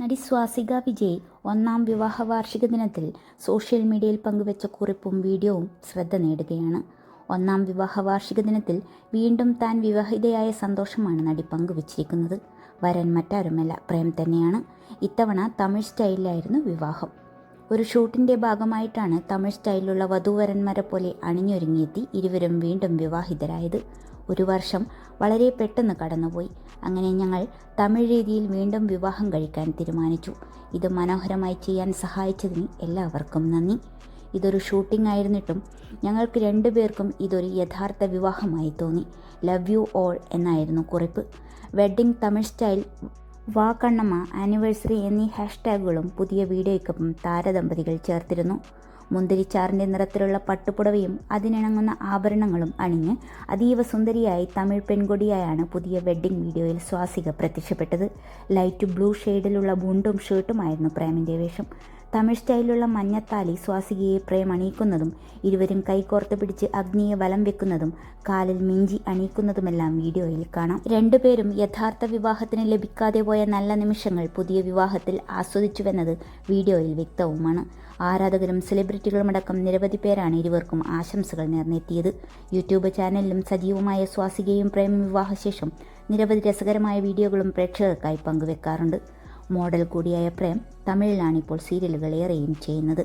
നടി സ്വാസിക വിജയ് ഒന്നാം വിവാഹ വാർഷിക ദിനത്തിൽ സോഷ്യൽ മീഡിയയിൽ പങ്കുവച്ച കുറിപ്പും വീഡിയോവും ശ്രദ്ധ നേടുകയാണ്. ഒന്നാം വിവാഹ വാർഷിക ദിനത്തിൽ വീണ്ടും താൻ വിവാഹിതയായ സന്തോഷമാണ് നടി പങ്കുവച്ചിരിക്കുന്നത്. വരൻ മറ്റാരുമല്ല പ്രേം തന്നെയാണ്. ഇത്തവണ തമിഴ് സ്റ്റൈലിലായിരുന്നു വിവാഹം. ഒരു ഷൂട്ടിന്റെ ഭാഗമായിട്ടാണ് തമിഴ് സ്റ്റൈലിലുള്ള വധുവരന്മാരെ പോലെ അണിഞ്ഞൊരുങ്ങിയെത്തി ഇരുവരും വീണ്ടും വിവാഹിതരായത്. ഒരു വർഷം വളരെ പെട്ടെന്ന് കടന്നുപോയി. അങ്ങനെ ഞങ്ങൾ തമിഴ് രീതിയിൽ വീണ്ടും വിവാഹം കഴിക്കാൻ തീരുമാനിച്ചു. ഇത് മനോഹരമായി ചെയ്യാൻ സഹായിച്ചതിന് എല്ലാവർക്കും നന്ദി. ഇതൊരു ഷൂട്ടിംഗ് ആയിരുന്നിട്ടും ഞങ്ങൾക്ക് രണ്ടുപേർക്കും ഇതൊരു യഥാർത്ഥ വിവാഹമായി തോന്നി. ലവ് യു ഓൾ എന്നായിരുന്നു കുറിപ്പ്. വെഡ്ഡിംഗ് തമിഴ് സ്റ്റൈൽ വാ കണ്ണമ്മ ആനിവേഴ്സറി എന്നീ ഹാഷ്ടാഗുകളും പുതിയ വീഡിയോയ്ക്കൊപ്പം താരദമ്പതികൾ ചേർത്തിരുന്നു. മുന്തിരിച്ചാറിന്റെ നിറത്തിലുള്ള പട്ടുപുടവയും അതിനിണങ്ങുന്ന ആഭരണങ്ങളും അണിഞ്ഞ് അതീവ സുന്ദരിയായി തമിഴ് പെൺകൊടിയായാണ് പുതിയ വെഡ്ഡിംഗ് വീഡിയോയിൽ സ്വാസിക പ്രത്യക്ഷപ്പെട്ടത്. ലൈറ്റ് ബ്ലൂ ഷെയ്ഡിലുള്ള മുണ്ടും ഷർട്ടുമായിരുന്നു പ്രേമിന്റെ വേഷം. തമിഴ് സ്റ്റൈലിലുള്ള മഞ്ഞത്താലി സ്വാസികയെ പ്രേം അണിയിക്കുന്നതും ഇരുവരും കൈകോർത്ത് പിടിച്ച് അഗ്നിയെ വലം വെക്കുന്നതും കാലിൽ മിഞ്ചി അണിയിക്കുന്നതുമെല്ലാം വീഡിയോയിൽ കാണാം. രണ്ടുപേരും യഥാർത്ഥ വിവാഹത്തിന് ലഭിക്കാതെ പോയ നല്ല നിമിഷങ്ങൾ പുതിയ വിവാഹത്തിൽ ആസ്വദിച്ചുവെന്നത് വീഡിയോയിൽ വ്യക്തവുമാണ്. ആരാധകരും സെലിബ്രിറ്റികളുമടക്കം നിരവധി പേരാണ് ഇരുവർക്കും ആശംസകൾ നേർന്നെത്തിയത്. യൂട്യൂബ് ചാനലിലും സജീവമായ സ്വാസികയും പ്രേമ വിവാഹശേഷം നിരവധി രസകരമായ വീഡിയോകളും പ്രേക്ഷകർക്കായി പങ്കുവെക്കാറുണ്ട്. മോഡൽ കൂടിയായ പ്രേം തമിഴിലാണ് ഇപ്പോൾ സീരിയലുകൾ ഏറെയും ചെയ്യുന്നത്.